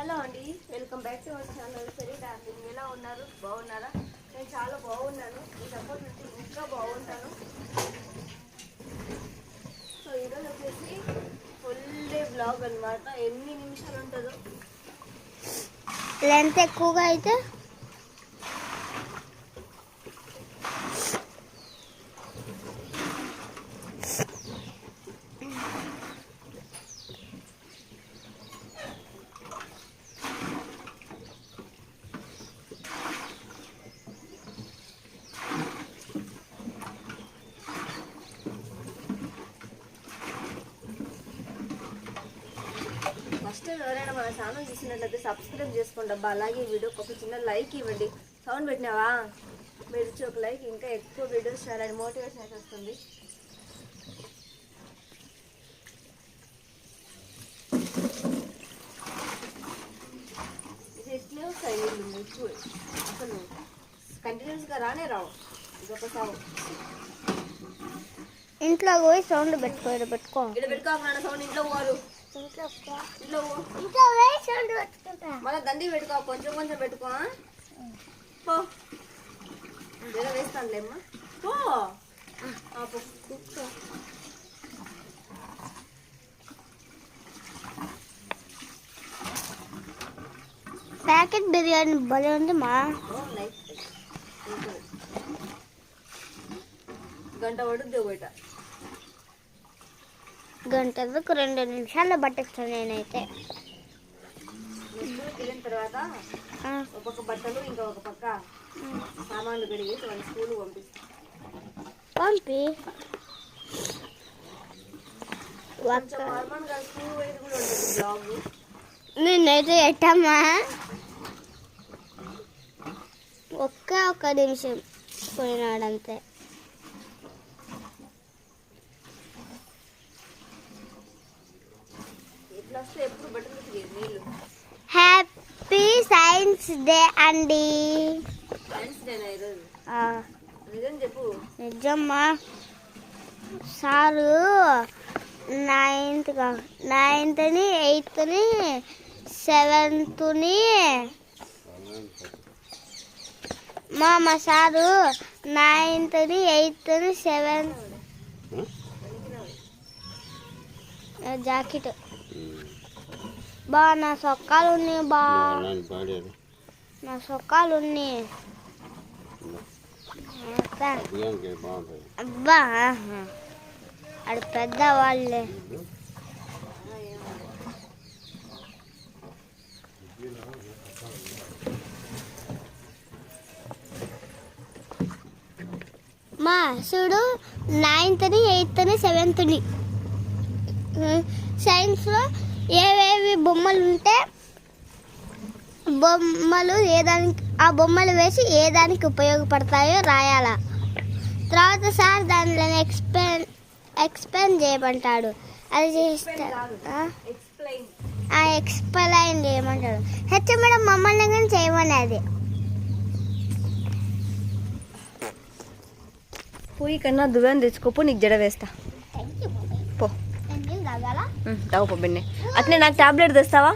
Hello అండి welcome back to our channel. సరే darling ఎలా ఉన్నారు? బాగున్నారా? నేను చాలా బాగున్నాను. మీ సపోర్ట్ నుంచి ఇంకా బాగుంటాను. సో ఈరోజు వచ్చేసి ఫుల్ డే బ్లాగ్ అన్నమాట. ఎన్ని నిమిషాలు ఉంటుందో? లెంత్ ఎక్కువగా అయితే ఛానల్ చూసినట్లయితే సబ్స్క్రైబ్ చేసుకోండి అబ్బా. అలాగే వీడియోకి ఒక చిన్న లైక్ ఇవ్వండి. సౌండ్ పెట్టినావా? మీరు ఇచ్చి ఒక లైక్ ఇంకా ఎక్కువ వీడియోస్ చేయాలని మోటివేషన్ అయితే వస్తుంది. ఇది ఎట్లే వస్తాయి అసలు కంటిన్యూస్గా రానే రావు. ఇది ఒక సౌండ్ ఇంట్లో పోయి సౌండ్ పెట్టుకో ఈడ పెట్టుకో. ఇక్కడ పెట్టుకోకుండా సౌండ్ ఇంట్లో పోరు ఇంట్లో ఇంట్లో పోయి సౌండ్ పెట్టుకుంటా. మళ్ళీ దండి పెట్టుకో కొంచెం కొంచెం పెట్టుకో? పో. వేస్తానులేమ్మా. పో. ఆ, పో. కూర్చో. ప్యాకెట్ బిర్యానీ భలే ఉంది మా బాగున్నాయి. కూర్చో. గంట పడుద్ది బయట. గంట ఎందుకు రెండు నిమిషాల్లో పట్టిస్తాను నేనైతే. తర్వాత ఆ, ఒక పక్క బట్టలు ఇంకా ఒక పక్క సామాన్లు కడిగి వాళ్ళ స్కూల్ పంపి నేనైతే ఎట్టమ్మా? ఒక్క ఒక్క నిమిషం పోయినాడంతే ఎట్లా వస్తే ఎప్పుడు బట్టలు ఉతికేది నీళ్ళు హ్యాపీ సైన్స్ డే అండి. నిజమ్మా. సారు నైన్త్ నైన్త్ని ఎయిత్ని సెవెంత్ని మా మా సారు నైన్త్ని ఎయిత్ని సెవెంత్ జాకెట్. బా నా సొక్కాలు ఉన్నాయి బా నా సొక్కాలు ఉన్నాయి అబ్బా. ఆడు పెద్ద వాళ్ళే మా చూడు నైన్త్ని ఎయిత్ని సెవెంత్ని. సైన్స్లో ఏవేవి బొమ్మలు ఉంటే బొమ్మలు ఏ దానికి ఆ బొమ్మలు వేసి ఏ దానికి ఉపయోగపడతాయో రాయాలా. తర్వాత సార్ దానిలో ఎక్స్ప్లెయిన్ ఎక్స్ప్లెయిన్ చేయమంటాడు. అది చేస్తా ఆ? ఎక్స్ప్లెయిన్ ఆ ఎక్స్ప్లెయిన్ చేయమంటాడు. హెచ్ మేడం మమ్మల్ని కానీ చేయమని అది పోయి కన్నా దువ్వాన్ని తెచ్చుకోపో నీకు జడ వేస్తా. ఉమ్, తాగు పో బిన్నే. అట్నే నాకు టాబ్లెట్ తెస్తావా?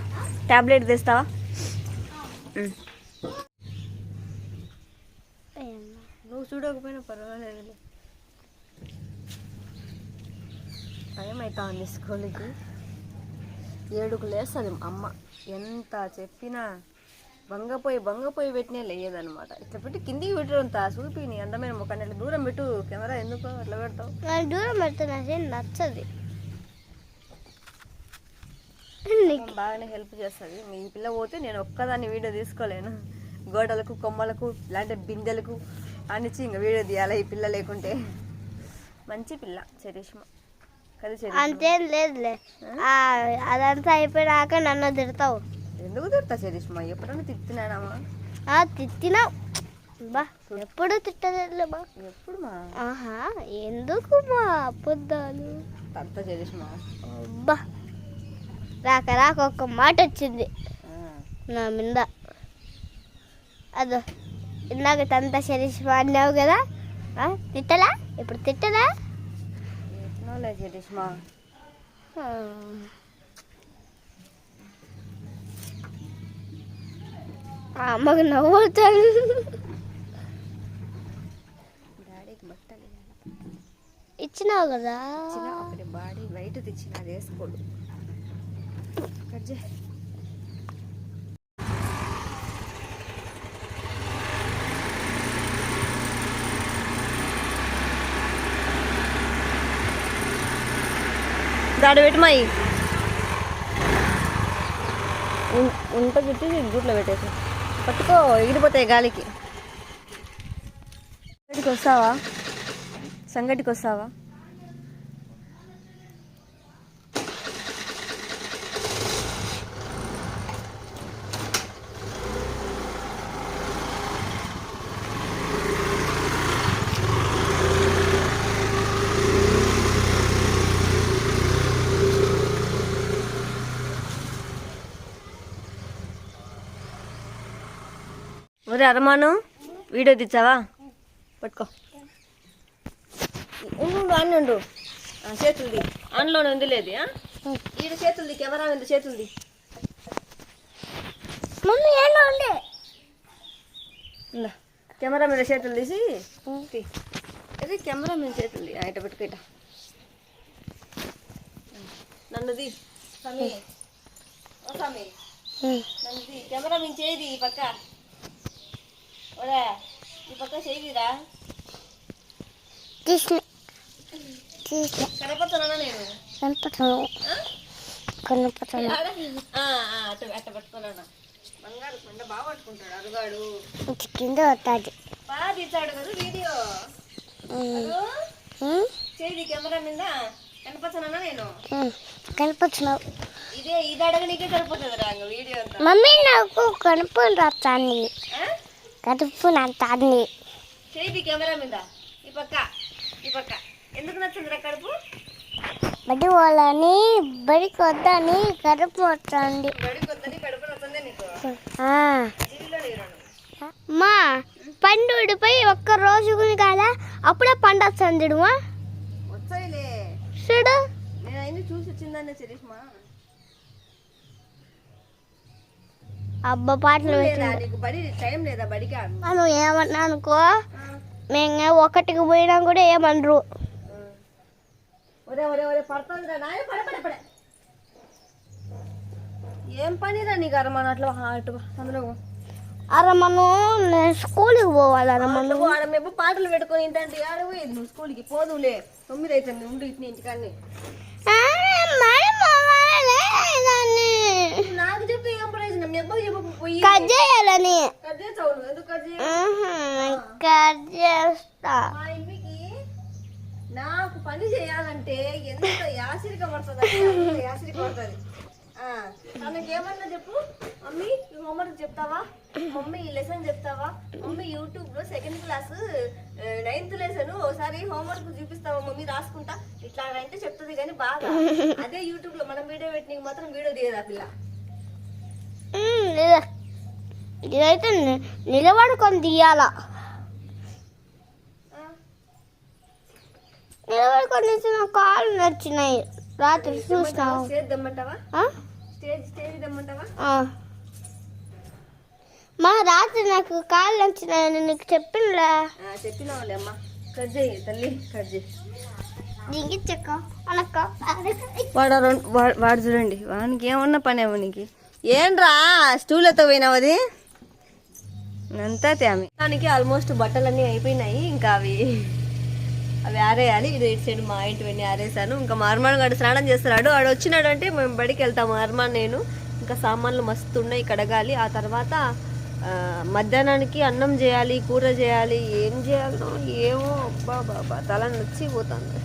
టాబ్లెట్ తెస్తావా. నువ్వు చూడకపోయినా పర్వాలేదు. టైం అవుతా ఉంది స్కూల్కి. ఏడుకు లేస్తుంది అమ్మ. ఎంత చెప్పినా బంగపోయి బంగపోయి పెట్టినా లేదనమాట ఇట్లా పెట్టి కిందికి పెట్టడంత చూపి నీ అందమైన ముఖాన్ని దూరం పెట్టు. కెమెరా ఎందుకు అట్లా పెడతావు? దూరం పెడుతున్నా నచ్చది. బాగానే హెల్ప్ చేస్తుంది. మీ పిల్ల పోతే నేను ఒక్కదాన్ని వీడియో తీసుకోలేను. గోడలకు కొమ్మలకు ఇలాంటి బిందెలకు అనిచి ఇంకా వీడియో తీయాలి. ఈ పిల్ల లేకుంటే. మంచి పిల్ల చరిష్మ. అంతేం లేదులే. అదంతా అయిపోయినాక నన్ను తిడతావు. ఎందుకు తిడతా చరిష్మ? ఎప్పుడన్నా తిడుతున్నానమ్మా ఆ తిట్టినావు. బా ఎప్పుడు తిట్టలేదు బా. ఎప్పుడు మా? ఆహా ఎందుకు మా అబద్ధాలు? అంత చరిష్మ. అబ్బా రాక రాక ఒక్క మాట వచ్చింది. నా మీద. అదో ఇందాక తంత శరీష్ అన్నావు కదా? తిట్టలా? ఇప్పుడు తిట్టలా? ఆ, అమ్మకి బట్టలు ఇచ్చినావు కదా? బాడీ వైట్ తెచ్చిన అది వేసుకోడు. కట్ చేయి. దాడి పెట్టమాయి ఉంట చుట్టి గూట్లో పెట్టేసి. పట్టుకో ఎగిరిపోతాయి గాలికి. సంగటికి వస్తావా? సంగటికి వస్తావా? ఒరే అరమాను? వీడియో తెచ్చావా పట్టుకో. ఉండు ఆ, చేతులది ఆన్లోనే ఉంది లేదు ఈడ చేతులది కెమెరా మీద చేతులది మమ్మీ ఉండే. కెమెరా మీద చేతులు తీసి. అదే కెమెరా మీద చేతులు ఇట పెట్టుకో ఇట. నన్ను తీ. సమీ ఓ సమీ నన్ను తీ. కెమెరా మీద చేయది పక్క. ఒరే ఈ పక్క చేయదిరా తీసిన తీసిన కనపడుతున్నానా నేను కనపడతాను ఆ? కనపడతాను ఆడ? ఆ, ఆ, అట్ట అట్ట పట్టుకున్నాను బంగారు కొండ బాగా పట్టుకుంటాడు అరుగాడు కింద వస్తుంది బాగా తీసాడు కదా వీడియో. చేయి కెమెరా మీద కనపడుతున్నానా నేను? కనపడుతున్నావు. ఇదే ఇది అడగనీకే సరిపోతుంది రా ఇంక వీడియో మమ్మీ నాకు కనుపు రాస్తాంది ఆ? కడుపు నచ్చాంది చేయి కెమెరా మీద. ఈ పక్క ఈ పక్క. ఎందుకు నచ్చిందిరా కడుపు? బడి వాళ్ళని బడికి వద్దని కడుపు వస్తుంది బడికి వద్దని కడుపు నచ్చిందే నీకు? జీవిలో లేరాను మా పండు ఊడిపోయి ఒక్క రోజు కాదా అప్పుడే పండు వస్తుంది చూడు. చూసి వచ్చిందన్న శరీష్మా. అబ్బా పాటలు మనం ఏమన్నా అనుకో మేము ఒకటికి పోయినా కూడా ఏమనరు. ఏం పనిరా నీకు అరమాన? అట్లా అటు అందులో స్కూల్కి మేము పాటలు పెట్టుకొని ఏంటంటే నువ్వు స్కూల్కి? పోదులే. తొమ్మిది అవుతుంది ఉండు ఇట్ని ఇంటికాన్ని నాకు చెప్పి ఏం ప్రయోజనం మీ అబ్బాయి కట్ చేయాలని. కట్ ఎందుకు చేస్తా. మా ఇంటికి నాకు పని చేయాలంటే ఎంత యాసిరిక పడుతుంది యాసిరిక పడుతుంది. ఏమన్నా చెప్పు. మమ్మీ హోంవర్క్ చెప్తావా? మమ్మీ లెసన్ చెప్తావా? మమ్మీ యూట్యూబ్లో సెకండ్ క్లాస్ నైన్త్ లెసన్ ఒకసారి హోంవర్క్ చూపిస్తావా మమ్మీ రాసుకుంటా? ఇట్లా అంటే చెప్తుంది కానీ బాగా. అదే యూట్యూబ్లో మనం వీడియో పెట్టినకి మాత్రం వీడియో తీయదు పిల్ల. ఇదైతే నిలబడుకొని తీయాలా. నిలబడుకొని కాళ్ళు నచ్చినాయి. రాత్రి చూసినావు మా రాత్రి నాకు కాళ్ళు నచ్చినాయని నీకు చెప్పినలే? ఆ, చెప్పినావులే అమ్మ. కట్ చేయి తల్లి కట్ చేయి. దిగి చెక్క అనక్క వాడు రెండు- వా- వాడు చూడండి వానికి ఏమన్నా పని ఏమో నీకు. ఏంట్రా స్టూల్ ఎత్త పోయినావు అది? అంతా తేమి. దానికి ఆల్మోస్ట్ బట్టలన్నీ అయిపోయినాయి ఇంకా అవి అవి ఆరేయాలి. ఇది ఇటు సైడ్ మా ఇంటివన్నీ ఆరేసాను. ఇంకా మా అర్మాన్ గడు స్నానం చేస్తున్నాడు ఆడు వచ్చినాడు అంటే మేము బడికి వెళ్తాము అర్మాన్ నేను. ఇంకా సామాన్లు మస్తు ఉన్నాయి కడగాలి ఆ తర్వాత మధ్యాహ్నానికి అన్నం చేయాలి కూర చేయాలి. ఏం చేయాలో ఏమో. అబ్బా బాబా తల నొచ్చి పోతాను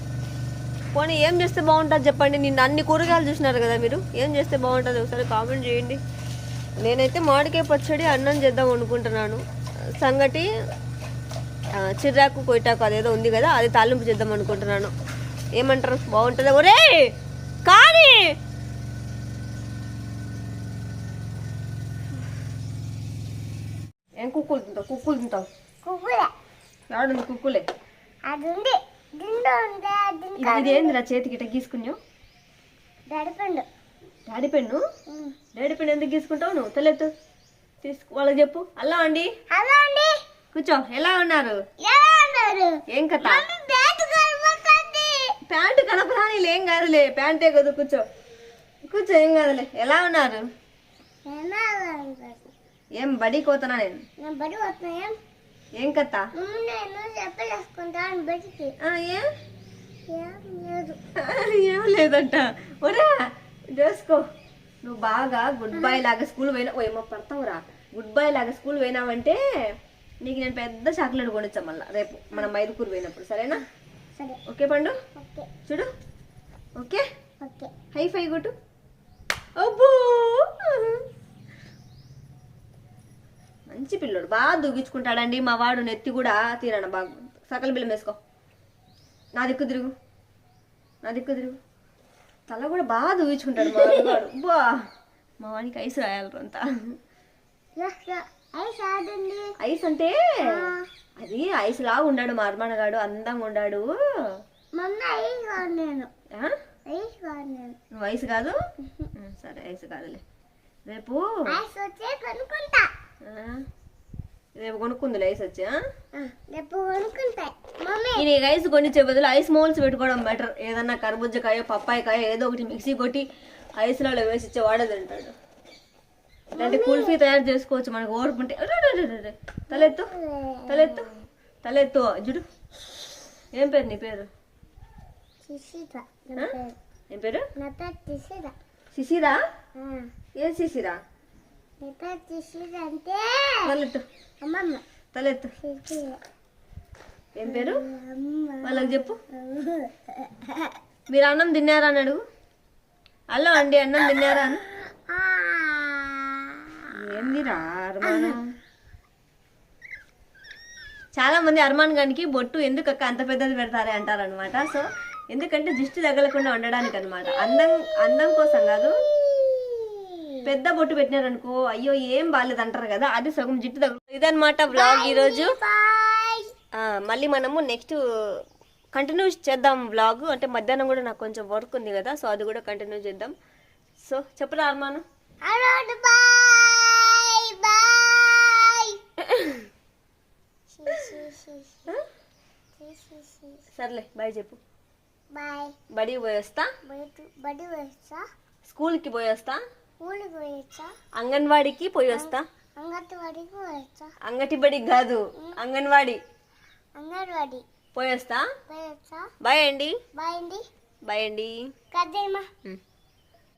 పోనీ ఏం చేస్తే బాగుంటుంది చెప్పండి. నిన్న అన్ని కూరగాయలు చూసినారు కదా మీరు? ఏం చేస్తే బాగుంటుంది? ఒకసారి కామెంట్ చేయండి. నేనైతే మామిడికాయ పచ్చడి అన్నం చేద్దాం అనుకుంటున్నాను. సంగటి చిర్రాకు కొయిటాకు అదేదో ఉంది కదా అది తాలింపు చేద్దాం అనుకుంటున్నాను. ఏమంటారు? బాగుంటుందా? ఒరే కానీ! ఏం కుక్కులు తింటావు? కుక్కులు తింటావు? కుక్కులే. అది ఉంది. దిండు ఉంది ఇది ఇది ఏందిరా చేతికి ఇట్లా గీసుకున్నావు? దడిపండు డాడీ పెన్ను? ఎందుకు గీసుకుంటావు నువ్వు? తెలియదు తీసుకు వాళ్ళకి చెప్పు. హలో అండి. హలో అండి. కూర్చో ఎలా ఉన్నారు? ఏం కథ? ప్యాంటు కనపరాని ఏం కాదులే ప్యాంటే కదా కూర్చో. కూర్చో ఏం కాదులే ఎలా ఉన్నారు? ఏం బడి కోతనా నేను? ఏం? కథ? ఏం? లేదంట. ఒరే చేసుకో నువ్వు బాగా గుడ్ బాయ్ లాగా స్కూల్ పోయినా ఓ ఏమో పడతావురా. గుడ్ బాయ్ లాగా స్కూల్ పోయినావంటే నీకు నేను పెద్ద చాక్లెట్ కొనిచ్చా మళ్ళా రేపు మనం మైదుకూరు పోయినప్పుడు సరేనా? సరే. ఓకే పండు? చూడు. ఓకే? ఓకే. హై ఫై కొట్టు. అబ్బో! మంచి పిల్లోడు బాగా దూగించుకుంటాడండి మా వాడు నెత్తి కూడా తీరన బాగా. సకల బిల్లం వేసుకో. నా దిక్కు తిరుగు. నా దిక్కు తిరుగు. తల కూడా బాగా దూగించుకుంటాడు మా వాడు. బా మా వాడికి ఐస్ రాయాలి అంతా ఐస్ అంటే అది ఐస్ లాగా ఉన్నాడు మా అర్మానగాడు అందంగా ఉన్నాడు నువ్వు ఐస్ కాదు? సరే ఐస్ కాదులే. రేపు రేపు కొనుక్కుంది ఐస్ వచ్చి ఈ నీకు ఐస్ కొనిచ్చే బదులు ఐస్ మోల్స్ పెట్టుకోవడం బెటర్ ఏదన్నా కర్బుజ్జకాయ పప్పాయకాయ ఏదో ఒకటి మిక్సీ కొట్టి ఐస్లలో వేసి ఇచ్చే వాడే తింటాడు ఇలాంటి కుల్ఫీ తయారు చేసుకోవచ్చు మనకు ఓర్పు ఉంటే అరే, అరే, అరే, అరే. తలెత్తు తలెత్తు తలెత్తు. జుడు ఏం పేరు నీ పేరు? ఏం పేరు? శిశిరా. ఏం శిశిరా? తలెత్తు. తలెత్తు. ఏం పేరు? వాళ్ళకి చెప్పు. మీరు అన్నం తిన్నారా అని అడుగు. హలో అండి అన్నం తిన్నారా అని. ఏందిరా అర్మానం? చాలా మంది అర్మాన్ గానికి బొట్టు ఎందుకు అక్క అంత పెద్దది పెడతారే అంటారనమాట సో ఎందుకంటే దిష్టి తగలకుండా ఉండడానికి అనమాట అందం అందం కోసం కాదు పెద్ద బొట్టు పెట్టినారనుకో అయ్యో ఏం బాగాలేదు అంటారు కదా అది సగం జిట్టు తగలు. ఇదనమాట బ్లాగ్ ఈరోజు. మళ్ళీ మనము నెక్స్ట్ కంటిన్యూ చేద్దాం వ్లాగ్ అంటే మధ్యాహ్నం కూడా నాకు కొంచెం వర్క్ ఉంది కదా సో అది కూడా కంటిన్యూ చేద్దాం. సో చెప్పరా అర్మాను? సర్లే బాయ్ చెప్పు. బాయ్. బడికి పోయేస్తా? బడి వేస్తా స్కూల్కి పోయేస్తా? ఊరికి వేస్తా అంగన్వాడికి పోయేస్తా? అంగన్వాడికి వేస్తా అంగటి బడికి కాదు అంగన్వాడి. అంగన్వాడి. పోయేస్తా? వేస్తా బాయ్ అండి. బాయ్ అండి. బాయ్ అండి. కదేమా.